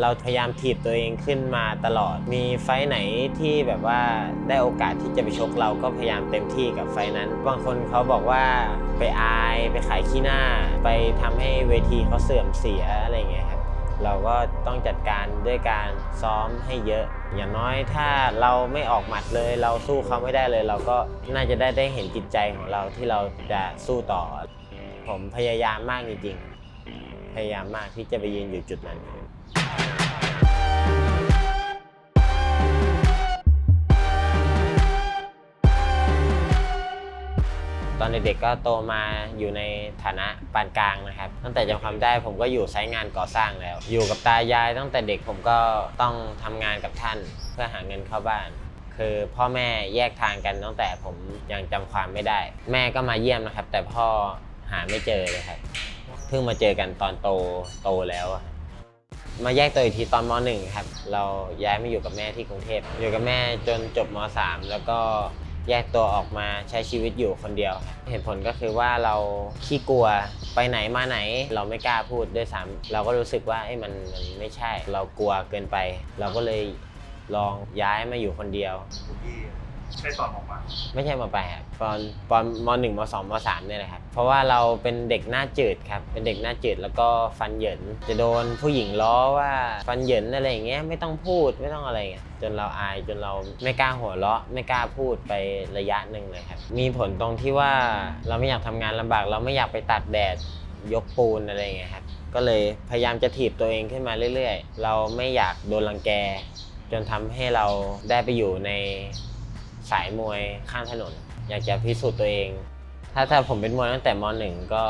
เราพยายามถีบตัวเองขึ้นมาตลอด มีไฟไหนที่แบบว่าได้โอกาสที่จะไปชกเราก็พยายามเต็มที่กับไฟนั้น บางคนเขาบอกว่าไปอายไปขายขี้หน้า ไปทำให้เวทีเขาเสื่อมเสียอะไรเงี้ยครับ เราก็ต้องจัดการด้วยการซ้อมให้เยอะ อย่างน้อยถ้าเราไม่ออกหมัดเลย เราสู้เขาไม่ได้เลย เราก็น่าจะได้ได้เห็นจิตใจของเราที่เราจะสู้ต่อ ผมพยายามมากจริงๆ พยายามมากที่จะไปยืนอยู่จุดนั้น ตอนเด็กๆก็โตมาอยู่ในฐานะปานกลางนะครับ ตั้งแต่จำความได้ผมก็อยู่ไซต์งานก่อสร้างแล้ว อยู่กับตายายตั้งแต่เด็กผมก็ต้องทำงานกับท่านเพื่อหาเงินเข้าบ้าน คือพ่อแม่แยกทางกันตั้งแต่ผมยังจำความไม่ได้ แม่ก็มาเยี่ยมนะครับ แต่พ่อหาไม่เจอเลยครับเพิ่งมาเจอกันตอนโตโตแล้วอะครับ มาแยกตัวอีกทีตอนม .1 ครับ เราย้ายมาอยู่กับแม่ที่กรุงเทพอยู่กับแม่จนจบม .3 แล้วก็แยกตัวออกมาใช้ชีวิตอยู่คนเดียว เหตุผลก็คือว่าเราขี้กลัวไปไหนมาไหน เราไม่กล้าพูดด้วยซ้ำเราก็รู้สึกว่าเอ้มันมันไม่ใช่ เรากลัวเกินไป เราก็เลยลองย้ายมาอยู่คนเดียว ที่ใช่ตอนออกมา ไม่ใช่มปลายครับตอนตอนมหนึ่งมสองมสามเนี่ยแหละครับ เพราะว่าเราเป็นเด็กหน้าจืดครับ เป็นเด็กหน้าจืดแล้วก็ฟันเหยิน จะโดนผู้หญิงล้อว่าฟันเหยินอะไรอย่างเงี้ยไม่ต้องพูดไม่ต้องอะไรเงี้ยจนเราอายจนเราไม่กล้าหัวเราะไม่กล้าพูดไประยะหนึ่งเลยครับ มีผลตรงที่ว่าเราไม่อยากทำงานลำบาก เราไม่อยากไปตากแดดยกปูนอะไรเงี้ยครับ ก็เลยพยายามจะถีบตัวเองขึ้นมาเรื่อย ๆ เราไม่อยากโดนรังแก จนทำให้เราได้ไปอยู่ใน สายมวยข้างถนน อยากจะพิสูจน์ตัวเอง ถ้าถ้าผมเป็นมวยตั้งแต่มหนึ่งก็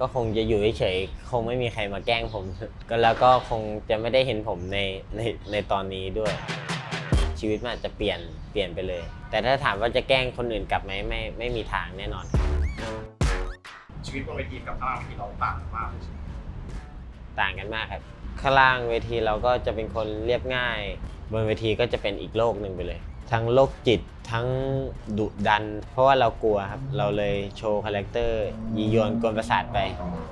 ก็คงจะอยู่เฉยๆคงไม่มีใครมาแกล้งผม ก็แล้วก็คงจะไม่ได้เห็นผมในในในตอนนี้ด้วย ชีวิตมันอาจจะเปลี่ยนเปลี่ยนไปเลย แต่ถ้าถามว่าจะแกล้งคนอื่นกลับไหมไม่ไม่มีทางแน่นอน ชีวิตบนเวทีกับข้างล่างเวทีเราต่างกันมากเลยใช่ไหมต่างกันมากครับ ข้างล่างเวทีเราก็จะเป็นคนเรียบง่าย บนเวทีก็จะเป็นอีกโลกหนึ่งไปเลย ทั้งโรคจิตทั้งดุดัน เพราะว่าเรากลัวครับ เราเลยโชว์คาแรคเตอร์ยียวนกวนประสาทไป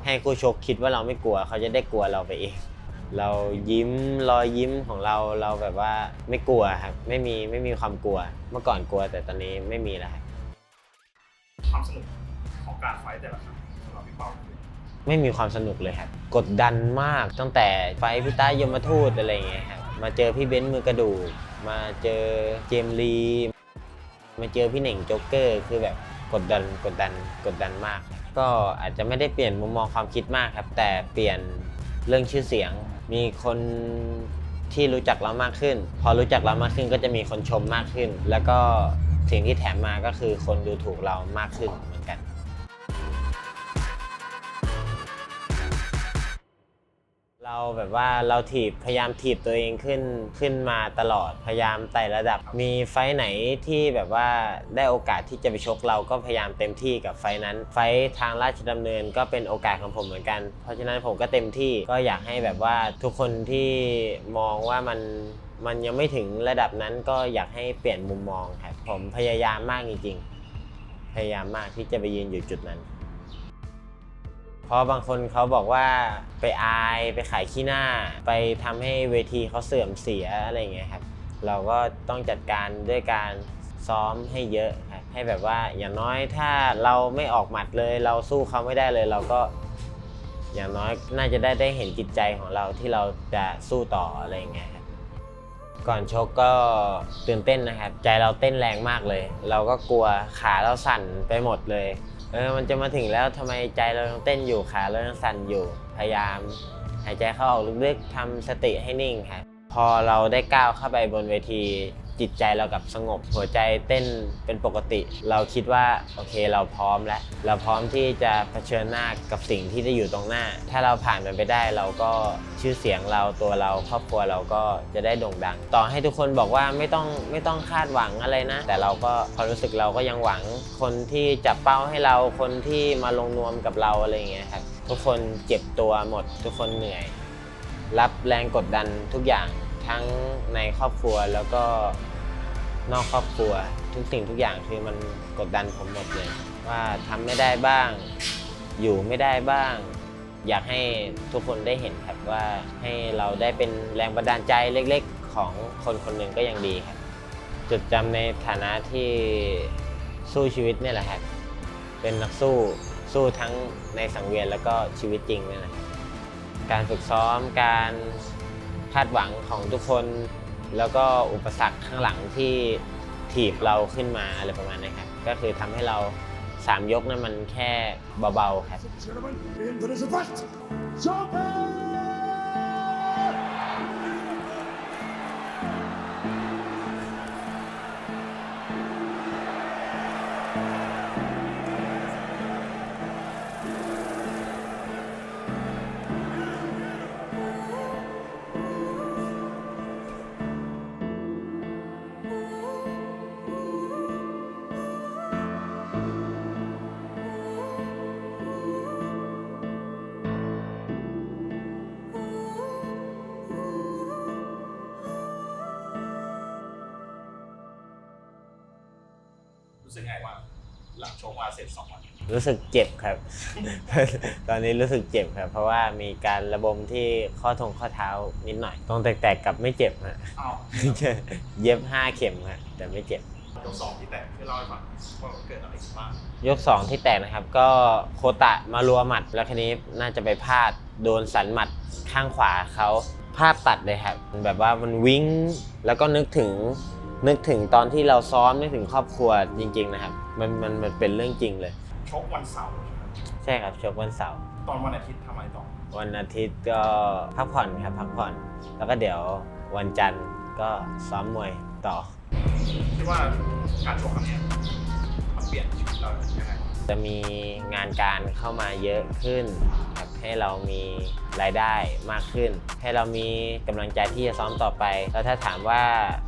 ให้คู่ชกคิดว่าเราไม่กลัว เขาจะได้กลัวเราไปเองเรายิ้มรอยยิ้มของเราเราแบบว่าไม่กลัวครับไม่มีไม่มีความกลัว เมื่อก่อนกลัวแต่ตอนนี้ไม่มีแล้วครับความสนุกของการไฟแต่ละครั้งสำหรับพี่เปาคือ ไม่มีความสนุกเลยครับกดดันมากตั้งแต่ไฟพิต้ายมทูตอะไรอย่างเงี้ยครับมาเจอพี่เบ้นซ์มือกระดูกมาเจอเจมลีมาเจอพี่เหน่งโจ๊กเกอร์คือแบบกดดันกดดันกดดันมาก ก็อาจจะไม่ได้เปลี่ยนมุมมองความคิดมากครับ แต่เปลี่ยนเรื่องชื่อเสียง มีคนที่รู้จักเรามากขึ้น พอรู้จักเรามากขึ้นก็จะมีคนชมมากขึ้น แล้วก็สิ่งที่แถมมาก็คือคนดูถูกเรามากขึ้นเหมือนกัน เราแบบว่าเราถีบพยายามถีบตัวเองขึ้นขึ้นมาตลอดพยายามไต่ระดับ มีไฟไหนที่แบบว่าได้โอกาสที่จะไปชกเราก็พยายามเต็มที่กับไฟนั้น ไฟท์ทางราชดำเนินก็เป็นโอกาสของผมเหมือนกัน เพราะฉะนั้นผมก็เต็มที่ก็อยากให้แบบว่าทุกคนที่มองว่ามันมันยังไม่ถึงระดับนั้นก็อยากให้เปลี่ยนมุมมองครับผมพยายามมากจริงๆ พยายามมากที่จะไปยืนอยู่จุดนั้น เพราะบางคนเขาบอกว่าไปอายไปขายขี้หน้า ไปทำให้เวทีเขาเสื่อมเสียอะไรเงี้ยครับ เราก็ต้องจัดการด้วยการซ้อมให้เยอะครับให้แบบว่าอย่างน้อยถ้าเราไม่ออกหมัดเลย เราสู้เขาไม่ได้เลย เราก็อย่างน้อยน่าจะได้ได้เห็นจิตใจของเราที่เราจะสู้ต่ออะไรเงี้ยครับก่อนชกก็ตื่นเต้นนะครับ ใจเราเต้นแรงมากเลย เราก็กลัวขาเราสั่นไปหมดเลย เออมันจะมาถึงแล้วทำไมใจเรายังเต้นอยู่ขาเรายังสั่นอยู่พยายาม หายใจเข้าออกลึกๆทำสติให้นิ่งครับพอเราได้ก้าวเข้าไปบนเวที จิตใจเรากับสงบ หัวใจเต้นเป็นปกติ เราคิดว่าโอเคเราพร้อมแล้ว เราพร้อมที่จะเผชิญหน้ากับสิ่งที่จะอยู่ตรงหน้า ถ้าเราผ่านมันไปได้เราก็ชื่อเสียงเราตัวเราครอบครัวเราก็จะได้โด่งดัง ต่อให้ทุกคนบอกว่าไม่ต้องไม่ต้องคาดหวังอะไรนะ แต่เราก็ความรู้สึกเราก็ยังหวังคนที่จับเป้าให้เราคนที่มาลงนวมกับเราอะไรอย่างเงี้ยครับทุกคนเจ็บตัวหมด ทุกคนเหนื่อย รับแรงกดดันทุกอย่างทั้งในครอบครัวแล้วก็ นอกครอบครัว ทุกสิ่งทุกอย่างคือมันกดดันผมหมดเลย ว่าทำไม่ได้บ้าง อยู่ไม่ได้บ้าง อยากให้ทุกคนได้เห็นครับว่าให้เราได้เป็นแรงบันดาลใจเล็กๆ ของคนคนหนึ่งก็ยังดีครับ จดจำในฐานะที่สู้ชีวิตเนี่ยแหละครับ เป็นนักสู้สู้ทั้งในสังเวียนแล้วก็ชีวิตจริงเนี่ยนะครับการฝึกซ้อมการคาดหวังของทุกคน แล้วก็อุปสรรคข้างหลังที่ถีบเราขึ้นมาอะไรประมาณนี้ครับก็คือทำให้เราสามยกนั้นมันแค่เบาๆครับ มาเสร็จสองวันรู้สึกเจ็บครับ ตอนนี้รู้สึกเจ็บครับ เพราะว่ามีการระบมที่ข้อทงข้อเท้านิดหน่อย ตรงแตกๆกับไม่เจ็บฮะ อ้าวเย็บ5เข็มฮะแต่ไม่เจ็บ ยกสองที่แตกช่วยเล่าให้ฟังว่าเกิดอะไรขึ้นบ้างยก 2 ที่แตกนะครับ ก็โคตะมารัวหมัด แล้วคันนี้น่าจะไปพลาดโดนสันหมัดข้างขวาเขาภาพตัดเลยครับ แบบว่ามันวิ่งแล้วก็นึกถึงนึกถึงตอนที่เราซ้อมนึกถึงครอบครัวจริง ๆ นะครับ มันมันมันเป็นเรื่องจริงเลย ชกวันเสาร์ใช่ไหมใช่ครับชกวันเสาร์ตอนวันอาทิตย์ทำอะไรต่อ วันอาทิตย์ก็พักผ่อนครับพักผ่อน แล้วก็เดี๋ยววันจันทร์ก็ซ้อมมวยต่อ คิดว่าการชกครั้งเนี้ยมันเปลี่ยนชีวิตเรายังไงจะมีงานการเข้ามาเยอะขึ้นครับ ให้เรามีรายได้มากขึ้น ให้เรามีกำลังใจที่จะซ้อมต่อไป แล้วถ้าถามว่า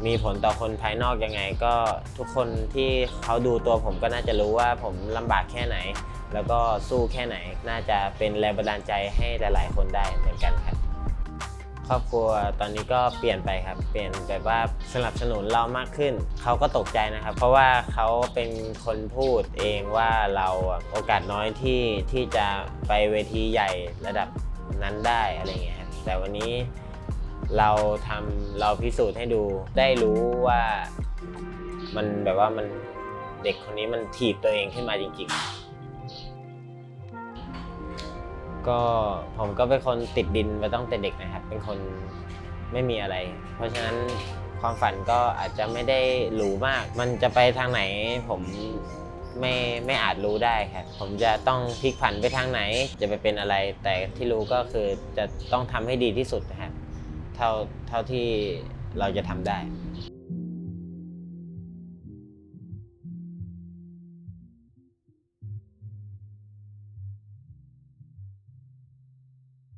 มีผลต่อคนภายนอกยังไง ก็ทุกคนที่เขาดูตัวผมก็น่าจะรู้ว่าผมลำบากแค่ไหน แล้วก็สู้แค่ไหนน่าจะเป็นแรงบันดาลใจให้หลาย ๆ คนได้เหมือนกันครับ รอบครัวตอนนี้ก็เปลี่ยนไปครับ เปลี่ยนแบบว่าสนับสนุนเรามากขึ้น เขาก็ตกใจนะครับ เพราะว่าเขาเป็นคนพูดเองว่าเราโอกาสน้อยที่ที่จะไปเวทีใหญ่ระดับนั้นได้อะไรเงี้ยครับแต่วันนี้เราทำเราพิสูจน์ให้ดูได้รู้ว่ามันแบบว่ามันเด็กคนนี้มันถีบตัวเองขึ้นมาจริง ๆ ก็ผมก็เป็นคนติดดินมาตั้งแต่เด็กนะครับ เป็นคนไม่มีอะไร เพราะฉะนั้นความฝันก็อาจจะไม่ได้หรูมาก มันจะไปทางไหนผมไม่ไม่อาจรู้ได้ครับ ผมจะต้องพลิกผันไปทางไหน จะไปเป็นอะไร แต่ที่รู้ก็คือจะต้องทำให้ดีที่สุดนะครับ เท่าเท่าที่เราจะทำได้